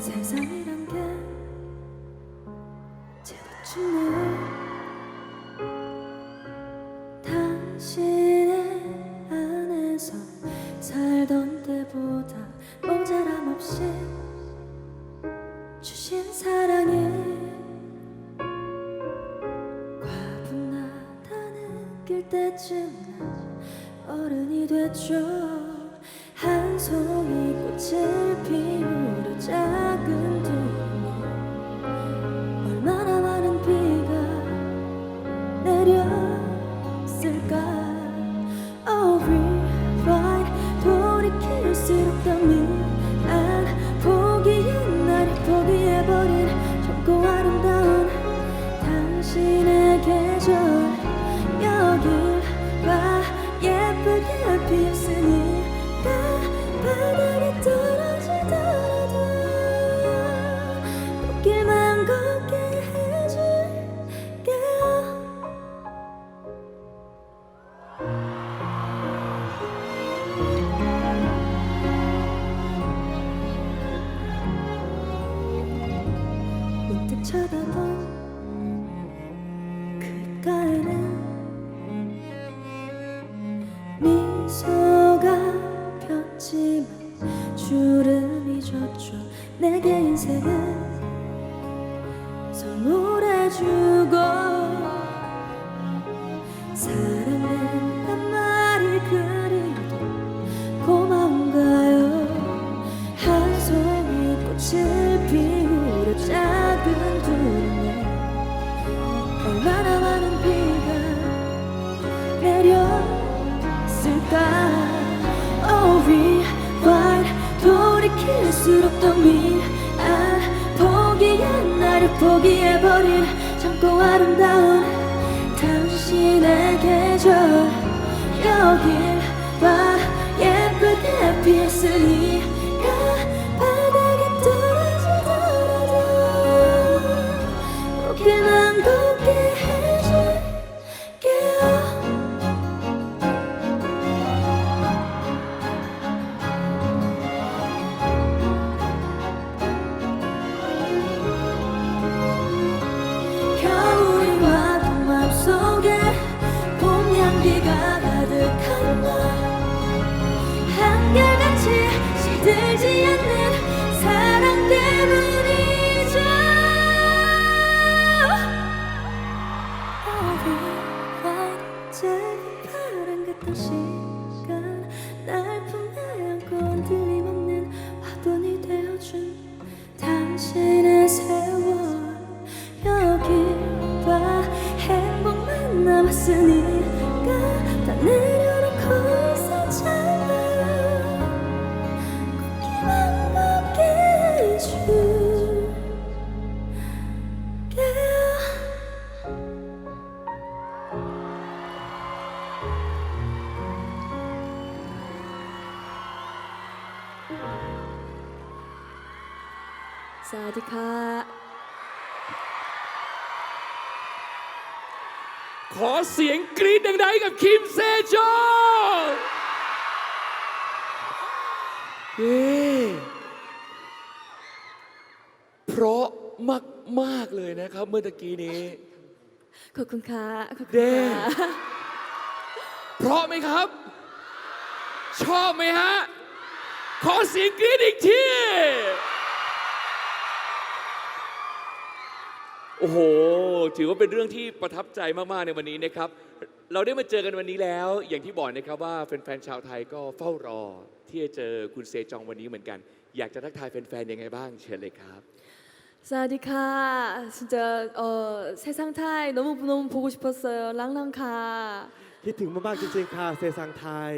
세상이란 게 제도쯤에 당신의 안에서 살던 때보다 모자람 없이 주신 사랑에 과분하다 느낄 때쯤 난 어른이 됐죠 한 송이 꽃을 피우려 작은 두rum이 얼마나 많은 비가 내렸을까? Oh rewrite 돌이킬수록 더 미안 포기한 나를 포기해버린 젊고 아름다운 당신의 계절 여길 봐 예쁘게 피었으니 미소가 폈지만 주름이 졌죠. 내게 인생은 돌이킬수록 더 미안. 포기한 나를 포기해버린 젊고 아름다운 당신의 계절 여길 봐. 예쁘게 피었으니 心。 สวัสดีค่ะ ขอเสียงกรี๊ดดังๆกับคิมเซจองเย้เพราะมาก ๆ เลยนะครับ เมื่อตะกี้นี้ ขอบคุณค่ะขอบคุณค่ะเพราะไหมครับ ชอบไหมฮะ ขอเสียงกรี๊ดอีกที โอ้โห ถือว่าเป็นเรื่องที่ประทับใจมาก ๆ ในวันนี้นะครับ เราได้มาเจอกันวันนี้แล้ว อย่างที่บอกนะครับว่าแฟน ๆ ชาวไทยก็เฝ้ารอ ที่จะเจอคุณเซจองวันนี้เหมือนกัน อยากจะทักทายแฟน ๆ ยังไงบ้าง เชิญเลยครับ 사디카 진짜 어, 세상 타이 너무 너무 보고 싶었어요 랑랑카 คิดถึงมากๆจริงๆค่ะเซซังไทย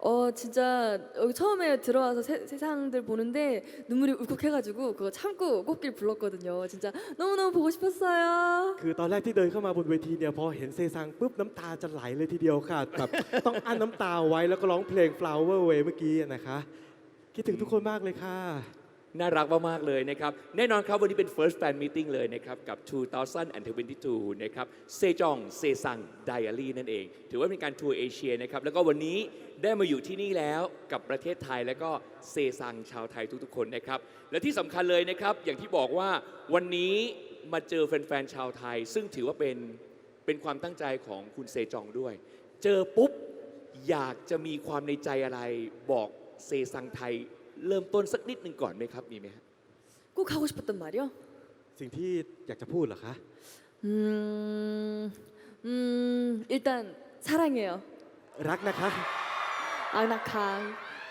어 진짜 여기 처음에 들어와서 세, 세상들 보는데 눈물이 울컥해가지고 그거 참고 꽃길 불렀거든요 진짜 너무너무 보고 싶었어요 คือตอนแรกที่เดินเข้ามาบนเวทีเนี่ยพอเห็นเซซังปุ๊บน้ำตาจะไหลเลยทีเดียวค่ะแบบ ต้องอั้นน้ำตาไว้แล้วก็ร้องเพลง flower way เมื่อกี้นะคะ คิดถึงทุกคนมากเลยค่ะ น่ารักมาก ๆ เลยนะครับ แน่นอนครับ วันนี้เป็น first fan meeting เลยนะครับ กับ 2022 นะครับ เซจอง เซซัง ไดอารี่นั่นเอง ถือว่าเป็นการทัวร์เอเชียนะครับ แล้วก็วันนี้ได้มาอยู่ที่นี่แล้วกับประเทศไทยแล้วก็เซซังชาวไทยทุก ๆ คนนะครับ และที่สำคัญเลยนะครับ อย่างที่บอกว่าวันนี้มาเจอแฟน ๆ ชาวไทย ซึ่งถือว่าเป็นเป็นความตั้งใจของคุณเซจองด้วย เจอปุ๊บอยากจะมีความในใจอะไรบอกเซซังไทย เริ่มต้นสักนิดหนึ่งก่อนไหมครับ มีไหมฮะ 꼭 하고 싶었던 말이요? สิ่งที่อยากจะพูดเหรอคะ 음, 음, 일단 사랑해요. รักนะคะ 아나캉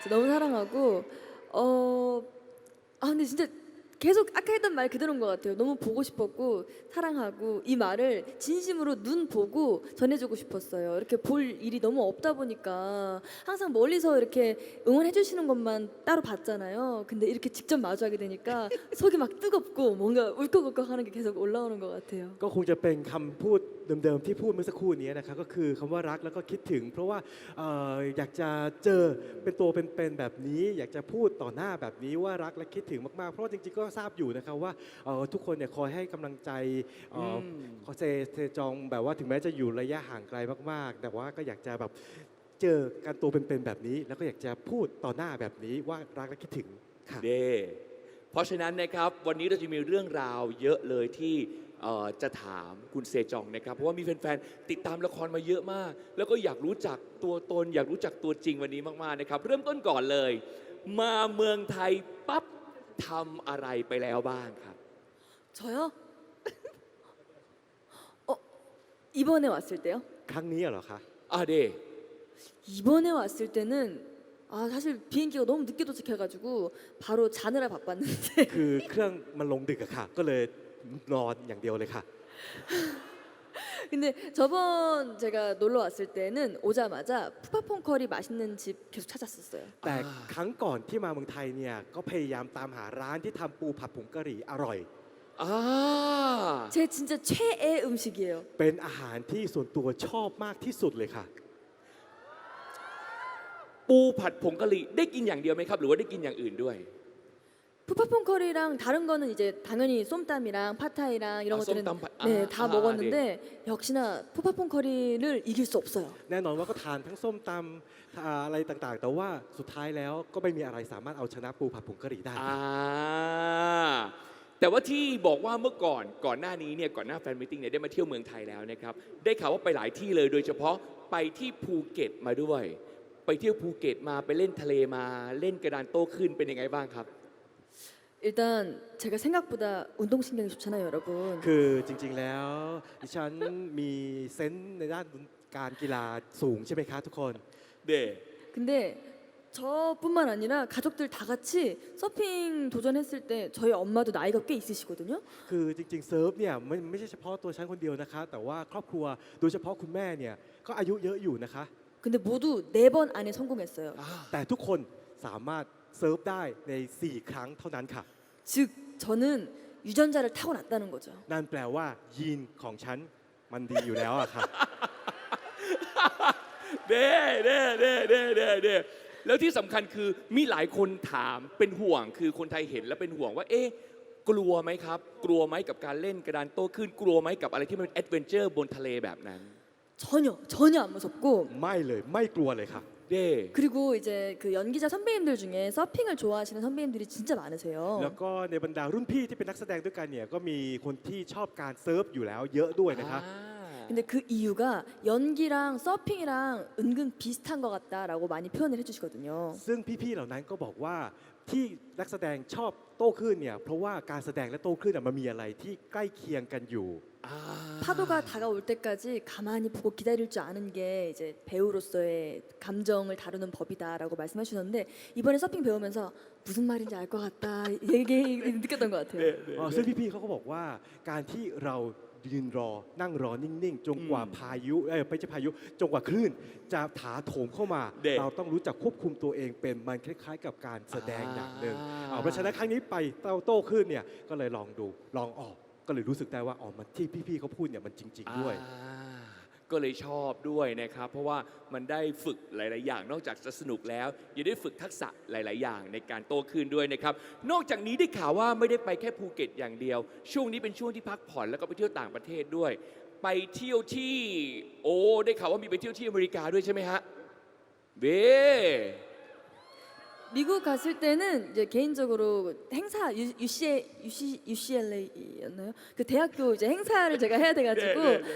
진짜 너무 사랑하고 어, 아 근데 진짜 계속 아까 했던 말 그대로인 것 같아요. 너무 보고 싶었고 사랑하고 이 말을 진심으로 눈 보고 전해주고 싶었어요. 이렇게 볼 일이 너무 없다 보니까 항상 멀리서 이렇게 응원해 주시는 것만 따로 봤잖아요. 근데 이렇게 직접 마주하게 되니까 속이 막 뜨겁고 뭔가 울컥울컥하는 게 계속 올라오는 것 같아요. ก็คงจะเป็นคำพูดเดิมๆที่พูดเมื่อสักครู่นี้นะครับก็คือคำว่ารักแล้วก็คิดถึง เพราะว่าเอ่ออยากจะเจอเป็นตัวเป็นๆแบบนี้ อยากจะพูดต่อหน้าแบบนี้ว่ารักและคิดถึงมากๆ เพราะว่าจริงๆก็ ทราบอยู่นะครับว่าเอ่อทุกคนเนี่ยคอยให้กำลังใจเอ่ออม ขอเซเซจองแบบว่าถึงแม้จะอยู่ระยะห่างไกลมากๆ แต่ว่าก็อยากจะแบบเจอกันตัวเป็นๆแบบนี้ แล้วก็อยากจะพูดต่อหน้าแบบนี้ว่ารักและคิดถึงค่ะ เด้เพราะฉะนั้นนะครับวันนี้เราจะมีเรื่องราวเยอะเลยที่เอ่อจะถามคุณเซจองนะครับ เพราะว่ามีแฟนๆ ติดตามละครมาเยอะมาก แล้วก็อยากรู้จักตัวตน อยากรู้จักตัวจริงวันนี้มากๆนะครับ เริ่มต้นก่อนเลย มาเมืองไทยปั๊บ ทำอะไรไปแล้วบ้างครับ 저요? 어 이번에 왔을 때요? ครั้งนี้เหรอคะ อ่าเด 이번에 왔을 때는 아 사실 비행기가 너무 늦게 도착해가지고 바로 자느라 바빴는데 คือเครื่องมันลงดึกอะค่ะ ก็เลยนอนอย่างเดียวเลยค่ะ 근데 저번 제가 놀러 왔을 때는 오자마자 푸파퐁 커리 맛있는 집 계속 찾았었어요. แต่ครั้งก่อนที่มาเมืองไทยเนี่ยก็พยายามตามหาร้านที่ทำปูผัดผงกะหรี่อร่อย อ่า 제 진짜 최애 음식이에요. เป็นอาหารที่ส่วนตัวชอบมากที่สุดเลยค่ะ ปูผัดผงกะหรี่ได้กินอย่างเดียวไหมครับ หรือว่าได้กินอย่างอื่นด้วย 푸파퐁 커리랑 다른 거는 이제 당연히 쏨땀이랑 파타이랑 이런 아, 것들은 쏨땀, 파- 네, 아, 다 아, 먹었는데 역시나 푸파퐁 커리를 이길 수 없어요. แน่นอนว่าก็ทานทั้งส้มตำอ่าอะไรต่างๆ แต่ว่าสุดท้ายแล้วก็ไม่มีอะไรสามารถเอาชนะปูผัดผงกะหรี่ได้ อ่าแต่ว่าที่บอกว่าเมื่อก่อนก่อนหน้านี้เนี่ยก่อนหน้าแฟนมิทติ้งเนี่ยได้มาเที่ยวเมืองไทยแล้วนะครับ ได้ข่าวว่าไปหลายที่เลยโดยเฉพาะไปที่ภูเก็ตมาด้วย ไปเที่ยวภูเก็ตมาไปเล่นทะเลมาเล่นกระดานโต้ขึ้นเป็นยังไงบ้างครับ 일단 제가 생각보다 운동신경이 좋잖아요, 여러분. คือจริงๆแล้วดิฉันมีเซนส์ในด้านการกีฬาสูงใช่ไหมคะทุกคน เด้ 근데 저뿐만 아니라 가족들 다 같이 서핑 도전했을 때 저희 엄마도 나이가 꽤 있으시거든요. คือจริงๆเซิร์ฟเนี่ยไม่ไม่ใช่เฉพาะตัวฉันคนเดียวนะคะ แต่ว่าครอบครัวโดยเฉพาะคุณแม่เนี่ยก็อายุเยอะอยู่นะคะ 근데 모두 네 번 안에 성공했어요. แต่ทุกคนสามารถเซิร์ฟได้ใน 4 ครั้งเท่านั้นค่ะ 즉 저는 유전자를 타고났다는 거죠. นั่นแปลว่ายีนของฉันมันดีอยู่แล้วอะค่ะ เด้เด้เด้เด้เด้เด้แล้วที่สำคัญคือมีหลายคนถามเป็นห่วง คือคนไทยเห็นแล้วเป็นห่วงว่า เอ๊ะ กลัวไหมครับ กลัวไหมกับการเล่นกระดานโต้ขึ้น กลัวไหมกับอะไรที่มันเป็นแอดเวนเจอร์บนทะเลแบบนั้น 전혀 전혀 안 무섭고 ไม่เลยไม่กลัวเลยค่ะ เ ด้ 그리고 이제 그 연기자 선배님들 중에 서핑을 좋아하시는 선배님들이 진짜 แล้ว 많으세요. ก็ในบรรดารุ่นพี่ที่เป็นนักแสดงด้วยกันเนี่ยก็มีคนที่ชอบการเซิร์ฟอยู่แล้วเยอะด้วยนะคะ อ่า 근데 그 이유가 연기랑 서핑이랑 은근 비슷한 것 같다라고 많이 표현을 해주시거든요. ซึ่งพี่ๆเหล่านั้นก็บอกว่าที่นักแสดงชอบโต้คลื่นเนี่ยเพราะว่าการแสดงและโต้คลื่นอะมันมีอะไรที่ใกล้เคียงกันอยู่ อ่า 파도가 다가올 때까지 가만히 보고 기다릴 줄 아는 게 이제 배우로서의 감정을 다루는 법이다라고 말씀하셨는데 이번에 서핑 배우면서 무슨 말인지 알 것 같다 얘기 느꼈던 것 같아요. เด้เด้ อ๋อซึ่งพี่ๆเขาก็บอกว่าการที่เรายืนรอนั่งรอนิ่งๆ จนกว่า อืม พายุเอ้ยไม่ใช่พายุจนกว่าคลื่นจะถาโถมเข้ามา เด็ก เราต้องรู้จักควบคุมตัวเองเป็นมันคล้ายๆ กับการแสดงอย่างหนึ่ง อ่า อ่าเพราะฉะนั้นครั้งนี้ไปเต้าโต้คลื่นเนี่ยก็เลยลองดูลองออก ก็เลยรู้สึกได้ว่าอ๋อมันที่พี่ๆเขาพูดเนี่ยมันจริง ๆ ด้วย อ่าก็เลยชอบด้วยนะครับ เพราะว่ามันได้ฝึกหลาย ๆ อย่างนอกจากจะสนุกแล้ว ยังได้ฝึกทักษะหลาย ๆ อย่างในการโตขึ้นด้วยนะครับ นอกจากนี้ได้ข่าวว่าไม่ได้ไปแค่ภูเก็ตอย่างเดียว ช่วงนี้เป็นช่วงที่พักผ่อนแล้วก็ไปเที่ยวต่างประเทศด้วย ไปเที่ยวที่ โอ้ได้ข่าวว่ามีไปเที่ยวที่อเมริกาด้วยใช่ไหมฮะเบ้ 미국 갔을 때는 이제 개인적으로 행사 U, UC, UC, UCLA였나요? 그 대학교 이제 행사를 제가 해야 돼가지고 네, 네, 네.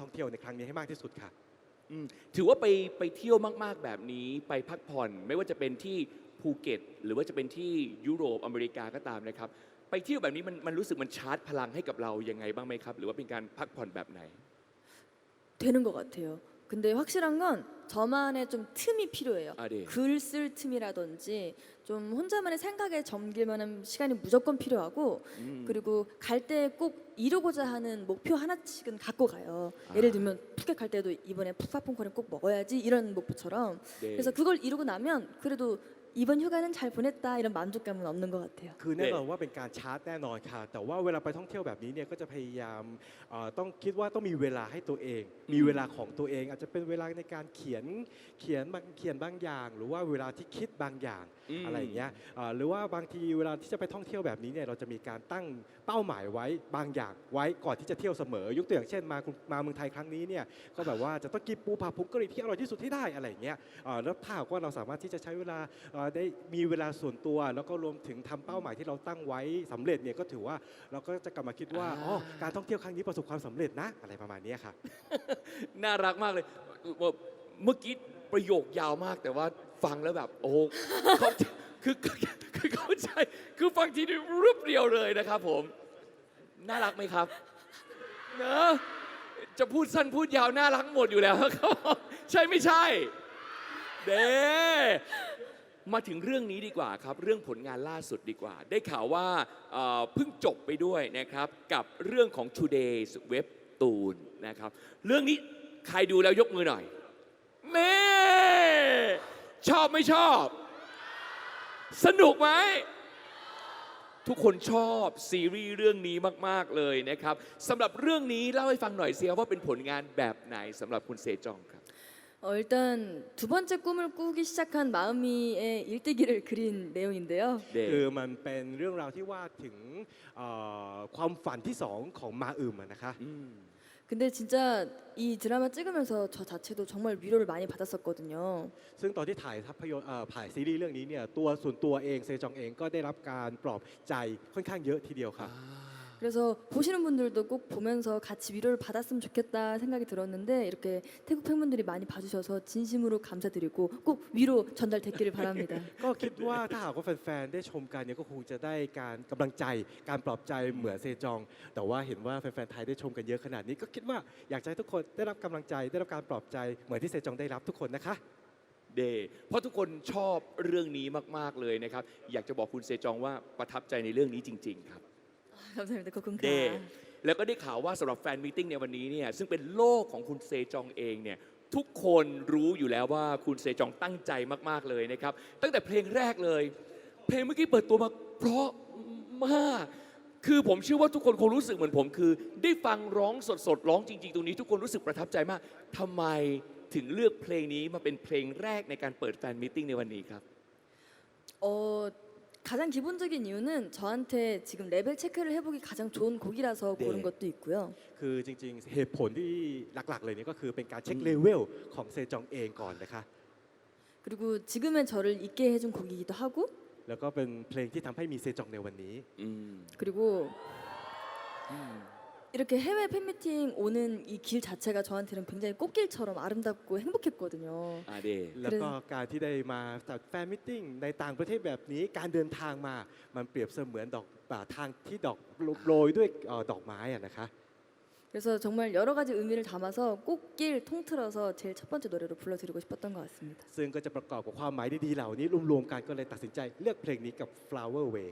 ท่องเที่ยวในครั้งนี้ให้มากที่สุดค่ะ อืมถือว่าไปไปเที่ยวมาก ๆ แบบนี้ไปพักผ่อน ไม่ว่าจะเป็นที่ภูเก็ต หรือว่าจะเป็นที่ยุโรปอเมริกาก็ตามนะครับ ไปเที่ยวแบบนี้มันมันรู้สึกมันชาร์จพลังให้กับเรายังไงบ้างไหมครับ หรือว่าเป็นการพักผ่อนแบบไหน 되는 것 같아요. 근데 확실한 건 저만의 좀 틈이 필요해요. 아, 네. 글 쓸 틈이라든지 좀 혼자만의 생각에 잠길 만한 시간이 무조건 필요하고 음. 그리고 갈 때 꼭 이루고자 하는 목표 하나씩은 갖고 가요. 아. 예를 들면 푸켓 갈 때도 이번에 푸파퐁커를 꼭 먹어야지 이런 목표처럼 네. 그래서 그걸 이루고 나면 그래도 이번 휴가는 잘 보냈다 이런 만족감은 없는 것 같아 요. คือแน่นอนว่าเป็นการชาร์จแน่นอนค่ะ แต่ว่าเวลาไปท่องเที่ยวแบบนี้เนี่ยก็จะพยายามต้องคิดว่าต้องมีเวลาให้ตัวเอง มีเวลาของตัวเอง อาจจะเป็นเวลาในการเขียนเขียนบางเขียนบางอย่าง หรือว่าเวลาที่คิดบางอย่างอะไรเงี้ยหรือว่าบางทีเวลาที่จะไปท่องเที่ยวแบบนี้เนี่ยเราจะมีการตั้งเป้าหมายไว้บางอย่างไว้ก่อนที่จะเที่ยวเสมอ ยกตัวอย่างเช่นมามาเมืองไทยครั้งนี้เนี่ยก็แบบว่าจะต้องกินปูผักผงกะหรี่ที่อร่อยที่สุดที่ได้อะไรเงี้ยแล้วถ้าว่าเราสามารถที่จะใช้เวลาได้มีเวลาส่วนตัว แล้วก็รวมถึงทำเป้าหมายที่เราตั้งไว้สำเร็จเนี่ยก็ถือว่าเราก็จะกลับมาคิดว่าอ่าอ๋อการท่องเที่ยวครั้งนี้ประสบความสำเร็จนะ อะไรประมาณเนี้ยค่ะน่ารักมากเลยเอ่อเมื่อกี้ประโยคยาวมากแต่ว่าฟังแล้วแบบโอ้โหเขาคือคือคือเข้าใจคือฟังทีนี้รูปเดียวเลยนะครับผม น่ารักไหมครับเนอะจะพูดสั้นพูดยาวน่ารักหมดอยู่แล้วครับ ใช่ไม่ใช่ เด้ มาถึงเรื่องนี้ดีกว่าครับ เรื่องผลงานล่าสุดดีกว่า ได้ข่าวว่าเอ่อเพิ่งจบไปด้วยนะครับ กับเรื่องของ Today's Web ตูนนะครับ เรื่องนี้ใครดูแล้วยกมือหน่อยเน่ชอบไม่ชอบ สนุกไหม ทุกคนชอบซีรีส์เรื่องนี้มาก ๆ เลยนะครับสำหรับเรื่องนี้เล่าให้ฟังหน่อยสิครับว่าเป็นผลงานแบบไหนสำหรับคุณเซจองครับ 어, 일단 두 번째 꿈을 꾸기 시작한 마음이의 일대기를 그린 내용인데요. คือมันเป็นเรื่องราวที่ว่าถึงเอ่อความฝันที่สองของมาอึมอะนะคะ 음. 근데 진짜 이 드라마 찍으면서 저 자체도 정말 위로를 많이 받았었거든요. ซึ่งตอนที่ถ่ายภาพยนตร์เอ่อถ่ายซีรีส์เรื่องนี้เนี่ยตัวส่วนตัวเองเซจองเองก็ได้รับการปลอบใจค่อนข้างเยอะทีเดียวค่ะ 아. 그래서 보시는 분들도 꼭 보면서 같이 위로를 받았으면 좋겠다 생각이 들었는데 이렇게 태국 팬분들이 많이 봐주셔서 진심으로 감사드리고 꼭 위로 전달됐기를 바랍니다. ก็คิดว่าถ้าหากว่าแฟนๆ ได้ชมกันเนี่ยก็คงจะได้การกำลังใจ การปลอบใจเหมือนเซจอง แต่ว่าเห็นว่าแฟนๆ ไทยได้ชมกันเยอะขนาดนี้ ก็คิดว่าอยากจะให้ทุกคนได้รับกำลังใจ ได้รับการปลอบใจเหมือนที่เซจองได้รับทุกคนนะคะ เดเพราะทุกคนชอบเรื่องนี้มาก ๆ เลยนะครับ อยากจะบอกคุณเซจองว่าประทับใจในเรื่องนี้จริง ๆ ครับ 감사합니다. เด 고군가. แล้วก็ได้ข่าวว่าสำหรับแฟนมีตติ้งในวันนี้เนี่ยซึ่งเป็นโลกของคุณเซจองเองเนี่ยทุกคนรู้อยู่แล้วว่าคุณเซจองตั้งใจมาก ๆ เลยนะครับ ตั้งแต่เพลงแรกเลย เพลงเมื่อกี้เปิดตัวมาเพราะมาก คือผมเชื่อว่าทุกคนคงรู้สึกเหมือนผมคือ ได้ฟังร้องสดๆร้องจริง ๆ ตรงนี้ ทุกคนรู้สึกประทับใจมากทำไมถึงเลือกเพลงนี้มาเป็นเพลงแรกในการเปิดแฟนมีตติ้งในวันนี้ครับ 어, 가장 기본적인 이유는 저한테 지금 레벨 체크를 해보기 가장 좋은 곡이라서 네. 고른 것도 있고요. คือจริงๆ เหตุผลที่หลักๆ เลยเนี่ยก็คือเป็นการเช็ค อืม เลเวลของเซจองเองก่อนนะคะ 그리고 지금의 저를 있게 해준 곡이기도 하고 แล้วก็เป็นเพลงที่ทำให้มีเซจองในวันนี้ อืม 그리고 อืม 이렇게 해외 팬미팅 오는 이 길 자체가 저한테는 굉장히 꽃길처럼 아름답고 행복했거든요. อ่าเด แล้วก็การที่ได้มาจัดแฟนมิทติ้งในต่างประเทศแบบนี้การเดินทางมา มันเปรียบเสมือนดอกป่าทางที่ดอกโรยด้วยเอ่อดอกไม้อะนะคะ 그래서 정말 여러 가지 의미를 담아서 꽃길 통틀어서 제일 첫 번째 노래로 불러드리고 싶었던 것 같습니다. ซึ่งก็จะประกอบกับความหมายดีๆเหล่านี้รวมๆกันก็เลยตัดสินใจเลือกเพลงนี้กับ Flower Way